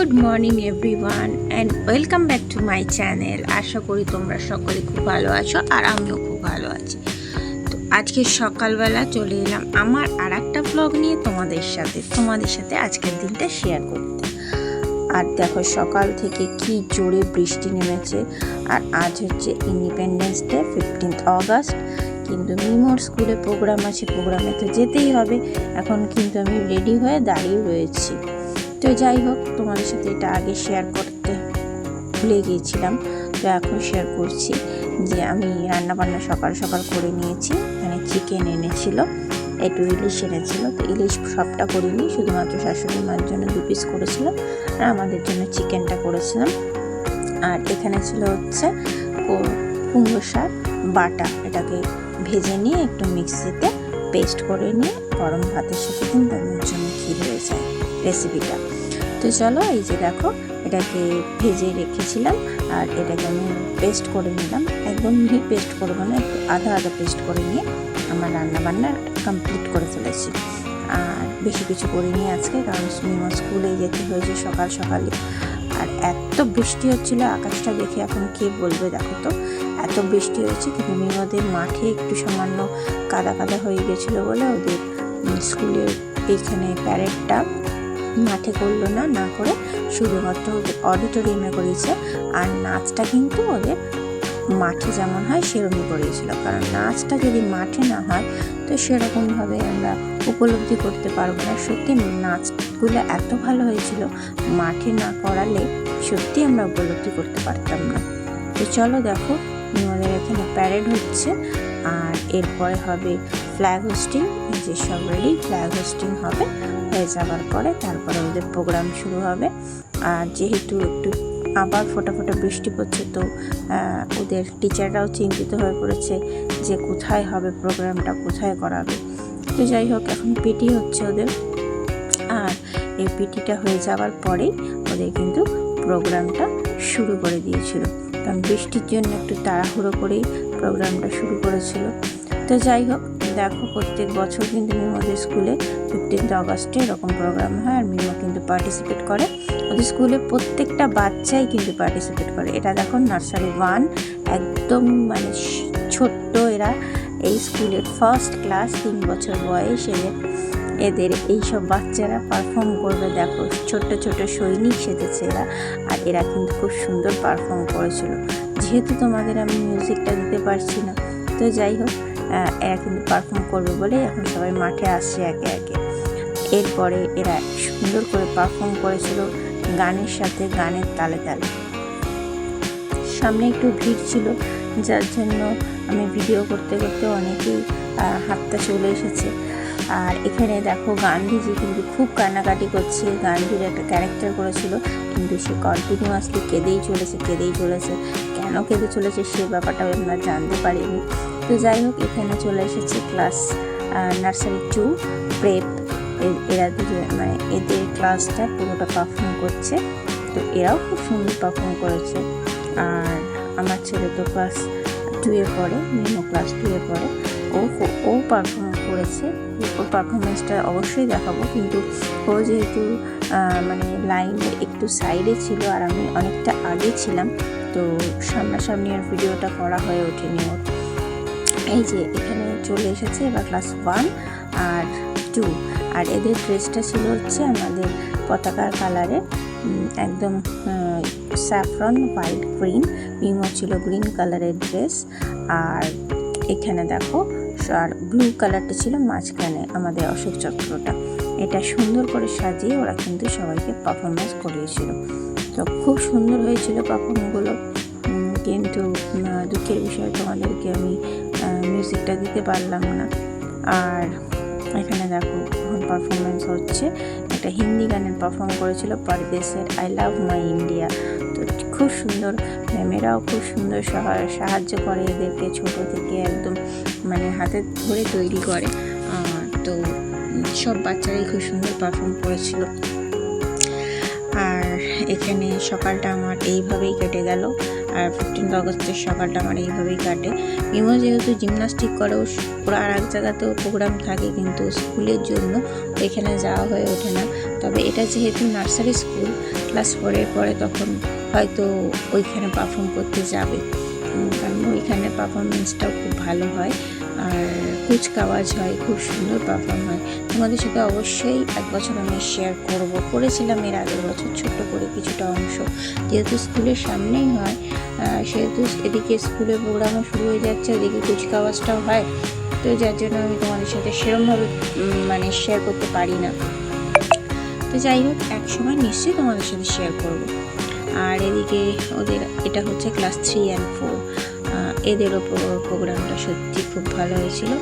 Good morning everyone and welcome back to my channel আশা করি তোমরা সকলে খুব ভালো আছো আর আমিও খুব ভালো আছি। তো আজকে সকালবেলা চলে এলাম আমার আর একটা ব্লগ নিয়ে তোমাদের সাথে তোমাদের সাথে আজকের দিনটা শেয়ার করতে। আর দেখো সকাল থেকে কি জোরে বৃষ্টি নেমেছে, আর আজ হচ্ছে ইন্ডিপেন্ডেন্স ডে ফিফটিন্থ অগস্ট কিন্তু মিমোর স্কুলে প্রোগ্রাম আছে প্রোগ্রামে তো যেতেই হবে। এখন কিন্তু আমি রেডি হয়ে দাঁড়িয়ে রয়েছি। তো যাই হোক, তোমাদের সাথে এটা আগে শেয়ার করতে ভুলে গিয়েছিলাম। তো এখন শেয়ার করছি যে আমি রান্না বান্না সকাল সকাল করে নিয়েছি। মানে চিকেন এনেছিল, একটু ইলিশ এনেছিল। তো ইলিশ সবটা করিনি, শুধুমাত্র শাশুড়ি মার জন্য দু পিস করেছিলাম। আর আমাদের জন্য চিকেনটা করেছিলাম। আর এখানে ছিল হচ্ছে কুমড়ো শাক, বাটা। এটাকে ভেজে নিয়ে একটু মিক্সিতে পেস্ট করে নিয়ে গরম ভাতের সাথে কিন্তু রেসিপিটা। তো চলো এই যে দেখো, এটাকে ভেজে রেখেছিলাম আর এটাকে আমি পেস্ট করে নিলাম। একদম মিহি পেস্ট করব না, একটু আধা আধা পেস্ট করে নিয়ে আমার রান্না বান্না কমপ্লিট করে ফেলেছি। আর বেশি কিছু করিনি আজকে, কারণ মিমো স্কুলে যেতে হয়েছে সকাল সকালে। আর এত বৃষ্টি হচ্ছিল, আকাশটা দেখে এখন কে বলবে দেখো তো? এত বৃষ্টি হয়েছে কিন্তু মিমোদের মাঠে একটু সামান্য কাদা কাদা হয়ে গেছিল বলে ওদের স্কুলের এইখানে প্যারেডটা মাঠে করল না না করে শুধুমাত্র অডিটোরিয়ামে করিয়েছে আর নাচটা কিন্তু ওদের মাঠে যেমন হয়, সেরকমই করিয়েছিল কারণ নাচটা যদি মাঠে না হয়, তো সেরকমভাবে আমরা উপলব্ধি করতে পারব না। সত্যি নাচগুলো এত ভালো হয়েছিল, মাঠে না করালে সত্যি আমরা উপলব্ধি করতে পারতাম না। তো চলো দেখো আমাদের এখানে প্যারেড হচ্ছে। আর এরপরে হবে ফ্ল্যাগ হোস্টিং যে সব রেডি ফ্ল্যাগ হোস্টিং হবে। হয়ে যাওয়ার পরে তারপরে ওদের প্রোগ্রাম শুরু হবে। আর যেহেতু একটু আবার ফোটা ফোটা বৃষ্টি পড়ছে, তো ওদের টিচাররাও চিন্তিত হয়ে পড়েছে যে কোথায় হবে প্রোগ্রামটা কোথায় করাবে। তো যাই হোক, এখন পিটি হচ্ছে ওদের। আর এই পিটিটা হয়ে যাওয়ার পরেই ওদের কিন্তু প্রোগ্রামটা শুরু করে দিয়েছিল। কারণ বৃষ্টির জন্য একটু তাড়াহুড়ো করেই প্রোগ্রামটা শুরু করেছিল। তো যাই হোক দেখো প্রত্যেক বছর কিন্তু মিমোদের স্কুলে ফিফটিন্থ অগস্টে এরকম প্রোগ্রাম হয় আর মিমো কিন্তু পার্টিসিপেট করে। ওদের স্কুলে প্রত্যেকটা বাচ্চাই কিন্তু পার্টিসিপেট করে। এটা দেখো নার্সারি ওয়ান একদম মানে ছোট্ট এরা। এই স্কুলের ফার্স্ট ক্লাস তিন বছর বয়স এদের। এদের এইসব বাচ্চারা পারফর্ম করবে দেখো। ছোট্ট ছোট সৈনিক সেজেছে এরা। আর এরা কিন্তু খুব সুন্দর পারফর্ম করেছিল। যেহেতু তোমাদের আমি মিউজিকটা দিতে পারছি না। তো যাই হোক কিন্তু পারফর্ম করবে বলে এখন সবাই মাঠে আসছে একে একে। এরপরে এরা সুন্দর করে পারফর্ম করেছিল গানের সাথে গানের তালে তালে। সামনে একটু ভিড় ছিল, যার জন্য আমি ভিডিও করতে করতে অনেকেই হাতটা চলে এসেছে। আর এখানে দেখো গান্ধীজি কিন্তু খুব কান্নাকাটি করছে। গান্ধীর একটা ক্যারেক্টার করেছিল, কিন্তু সে কন্টিনিউয়াসলি কেঁদেই চলেছে কেঁদেই চলেছে। কেন কেঁদে চলেছে সে ব্যাপারটাও আমরা জানতে পারিনি। তো যাই হোক, এখানে চলে এসেছে ক্লাস নার্সারি টু প্রেপ এরা মানে এদের ক্লাসটা পুরোটা পারফর্ম করছে। তো এরাও খুব সুন্দর পারফর্ম করেছে। আর আমার ছেলে তো ক্লাস টুয়ে পড়ে মিমো ক্লাস টুয়ে পড়ে। ও ও পারফর্ম করেছে। ওর পারফরমেন্সটা অবশ্যই দেখাবো। কিন্তু ও যেহেতু মানে লাইনের একটু সাইডে ছিল আর আমি অনেকটা আগে ছিলাম, তো সামনাসামনি আর ভিডিওটা করা হয়ে ওঠেনি ওর। এই যে এখানে চলে এসেছে এবার ক্লাস ওয়ান আর টু আর এদের ড্রেসটা ছিল হচ্ছে আমাদের পতাকার কালারে একদম স্যাফরন হোয়াইট গ্রিন মিমো ছিল গ্রিন কালারের ড্রেস আর এখানে দেখো, আর ব্লু কালারটা ছিল মাঝখানে আমাদের অশোক চক্রটা। এটা সুন্দর করে সাজিয়ে ওরা কিন্তু সবাইকে পারফরমেন্স করিয়েছিল। তো খুব সুন্দর হয়েছিল পারফর্মগুলো কিন্তু দুঃখের বিষয় তোমাদেরকে আমি মিউজিকটা দিতে পারলাম না। আর এখানে দেখো এখন পারফরমেন্স হচ্ছে। একটা হিন্দি গানের পারফর্ম করেছিল পরদেশের আই লাভ মাই ইন্ডিয়া তো খুব সুন্দর ম্যামেরাও খুব সুন্দর সাহা- সাহায্য করে এদেরকে ছোট থেকে একদম মানে হাতে ধরে তৈরি করে। তো সব বাচ্চারাই খুব সুন্দর পারফর্ম করেছিল। আর এখানে সকালটা আমার এইভাবেই কেটে গেল। আর ফিফটিন্থ অগস্টের সকালটা আমার এইভাবেই কাটে। মিমো যেহেতু জিমনাস্টিক করে, ও স- ওরা আর এক জায়গাতেও প্রোগ্রাম থাকে কিন্তু স্কুলের জন্য এখানে যাওয়া হয়ে ওঠে না। তবে এটা যেহেতু নার্সারি স্কুল ক্লাস ফোরের পরে তখন হয়তো ওইখানে পারফর্ম করতে যাবে। কারণ ওইখানে পারফরমেন্সটাও খুব ভালো হয় আর কুচকাওয়াজ হয়, খুব সুন্দর পারফর্ম হয়। তোমাদের সাথে অবশ্যই এক বছর আমি শেয়ার করব। করেছিলাম এর আগের বছর ছোট্ট করে কিছুটা অংশ। যেহেতু স্কুলের সামনেই হয় সেহেতু এদিকে স্কুলে প্রোগ্রামও শুরু হয়ে যাচ্ছে ওদিকে কুচকাওয়াজটাও হয়। তো যার জন্য আমি তোমাদের সাথে সেরমভাবে মানে শেয়ার করতে পারি না। তো যাই হোক এক সময় নিশ্চয়ই তোমাদের সাথে শেয়ার করব। আর এদিকে ওদের, এটা হচ্ছে ক্লাস থ্রি অ্যান্ড ফোর এদের ওপর প্রোগ্রামটা সত্যি খুব ভালো হয়েছিল।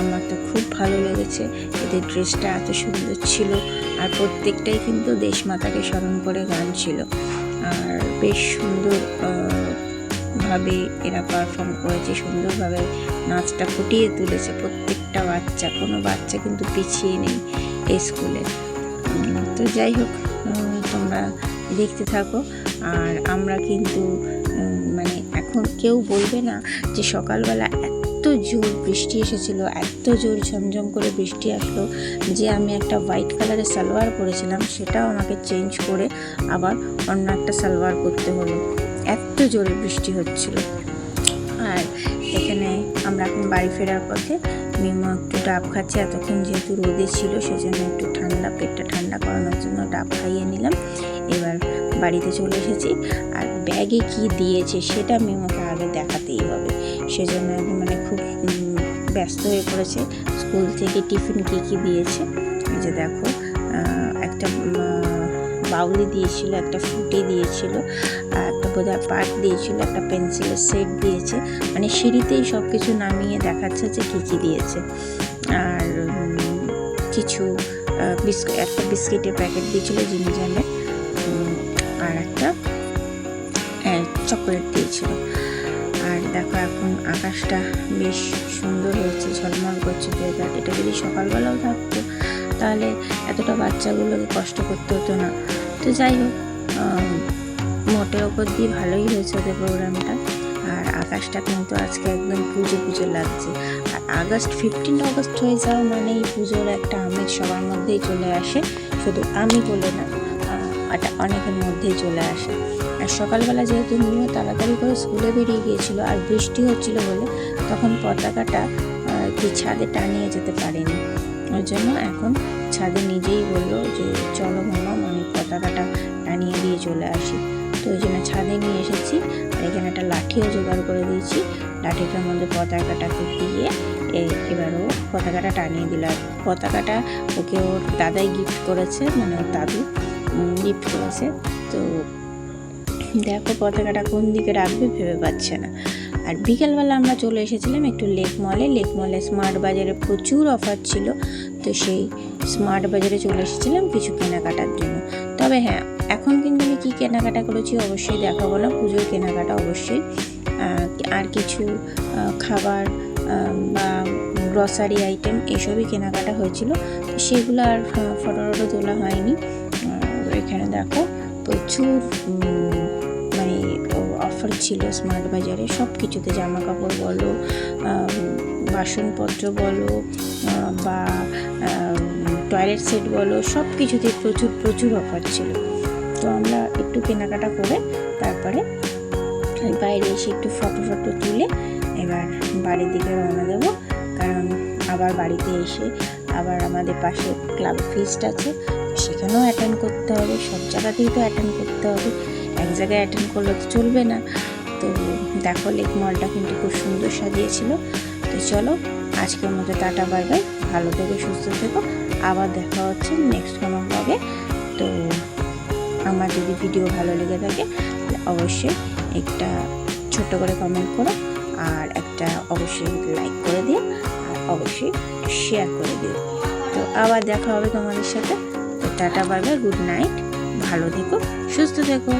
আমার তো খুব ভালো লেগেছে। এদের ড্রেসটা এত সুন্দর ছিল। আর প্রত্যেকটাই কিন্তু দেশমাতাকে স্মরণ করে গান ছিল। আর বেশ সুন্দর ভাবে এরা পারফর্ম করেছে, সুন্দরভাবে নাচটা ফুটিয়ে তুলেছে। প্রত্যেকটা বাচ্চা, কোনো বাচ্চা কিন্তু পিছিয়ে নেই এই স্কুলে তো যাই হোক তোমরা দেখতে থাকো। আর আমরা কিন্তু মানে এখন কেউ বলবে না যে সকালবেলা জোর বৃষ্টি এসেছিল, এত জোর ঝমঝম করে বৃষ্টি আসলো যে আমি একটা হোয়াইট কালারের সালোয়ার পরেছিলাম, সেটাও আমাকে চেঞ্জ করে আবার অন্য একটা সালোয়ার করতে হলো। এত জোরে বৃষ্টি হচ্ছিল। আর এখানে আমরা এখন বাড়ি ফেরার পথে মিমো একটু ডাব খাচ্ছে, এতক্ষণ যেহেতু রোদে ছিল, সেজন্য একটু ঠান্ডা, পেটটা ঠান্ডা করানোর জন্য ডাব খাইয়ে নিলাম। এবার বাড়িতে চলে এসেছি। আর ব্যাগে কি দিয়েছে সেটা মিমোকে আগে দেখাতেই হবে। সেজন্য মানে খুব ব্যস্ত হয়ে পড়েছে। স্কুল থেকে টিফিন কী কী দিয়েছে? যে দেখো একটা বাউলি দিয়েছিল, একটা ফুটি দিয়েছিল একটা বোধহয় পাট দিয়েছিল, একটা পেন্সিলের সেট দিয়েছে। মানে সিঁড়িতেই সব কিছু নামিয়ে দেখাচ্ছে যে কী কী দিয়েছে। আর কিছু বিস্কুট একটা বিস্কিটের প্যাকেট দিয়েছিল জিমি জ্যামের চকোলেট দিয়েছিল। আর দেখো এখন আকাশটা বেশ সুন্দর হয়েছে, ঝলমল করছে ওয়েদার এটা যদি সকালবেলাও থাকতো, তাহলে এতটা বাচ্চাগুলোকে কষ্ট করতে হতো না। তো যাই হোক মোটের ওপর দিয়ে ভালোই হয়েছে ওদের প্রোগ্রামটা আর আকাশটা কিন্তু আজকে একদম পুজো পুজো লাগছে। আর আগস্ট ফিফটিন আগস্ট হয়ে যাওয়া মানে এই পুজোর একটা আমেজ সবার মধ্যেই চলে আসে। শুধু আমি বলে না আহ, এটা অনেকের মধ্যেই চলে আসে। আর সকালবেলা যেহেতু মিও তাড়াতাড়ি করে স্কুলে বেরিয়ে গিয়েছিল আর বৃষ্টি হচ্ছিল বলে তখন পতাকাটা কি ছাদে টানিয়ে যেতে পারেনি। ওই জন্য এখন ছাদে নিজেই বলল যে চলো মামা আমি পতাকাটা টানিয়ে দিয়ে চলে আসি। তো ওই জন্য ছাদে নিয়ে এসেছি। আর এখানে একটা লাঠিও জোগাড় করে দিয়েছি। লাঠিটার মধ্যে পতাকাটাকে দিয়ে এবার ও পতাকাটা টানিয়ে দিল। পতাকাটা ওকে ওর দাদাই গিফট করেছে মানে ওর দাদু। গিফট করেছে তো দেখো পতাকাটা কোন দিকে রাখবে ভেবে পাচ্ছে না। আর বিকেলবেলা আমরা চলে এসেছিলাম একটু লেক মলে। লেক মলে স্মার্ট বাজারে প্রচুর অফার ছিল। তো সেই স্মার্ট বাজারে চলে এসেছিলাম কিছু কেনাকাটার জন্য। তবে হ্যাঁ এখন কিন্তু আমি কী কেনাকাটা করেছি অবশ্যই দেখাবো না। পুজোর কেনাকাটা অবশ্যই। আর কিছু খাবার বা গ্রসারি আইটেম এসবই কেনাকাটা হয়েছিল। সেগুলো আর ফটো টটো তোলা হয়নি। এখানে দেখো প্রচুর মানে অফার ছিল স্মার্ট বাজারে। সব কিছুতে জামা কাপড় বলো বাসনপত্র বলো বা টয়লেট সেট বলো সব কিছুতে প্রচুর প্রচুর অফার ছিল। তো আমরা একটু কেনাকাটা করে তারপরে বাইরে এসে একটু ফটো ফটো তুলে এবার বাড়ির দিকে রওনা দেবো। কারণ আবার বাড়িতে এসে আবার আমাদের পাশে ক্লাব ফিস্ট আছে। সেখানেও অ্যাটেন্ড করতে হবে, সব জায়গাতেই তো অ্যাটেন্ড করতে হবে। এক জায়গায় অ্যাটেন্ড করলে তো চলবে না। তো দেখো লেক মলটা কিন্তু খুব সুন্দর সাজিয়েছিল। তো চলো, আজকের মতো টাটা বাই বাই ভালো থেকো, সুস্থ থেকো। আবার দেখা হচ্ছে নেক্সট কোনো ব্লগে তো আমার যদি ভিডিও ভালো লেগে থাকে অবশ্যই একটা ছোট্ট করে কমেন্ট করো আর একটা অবশ্যই লাইক করে দিও আর অবশ্যই শেয়ার করে দিও। তো আবার দেখা হবে তোমাদের সাথে। টাটা বাই গুড নাইট ভালো থেকো সুস্থ থেকো।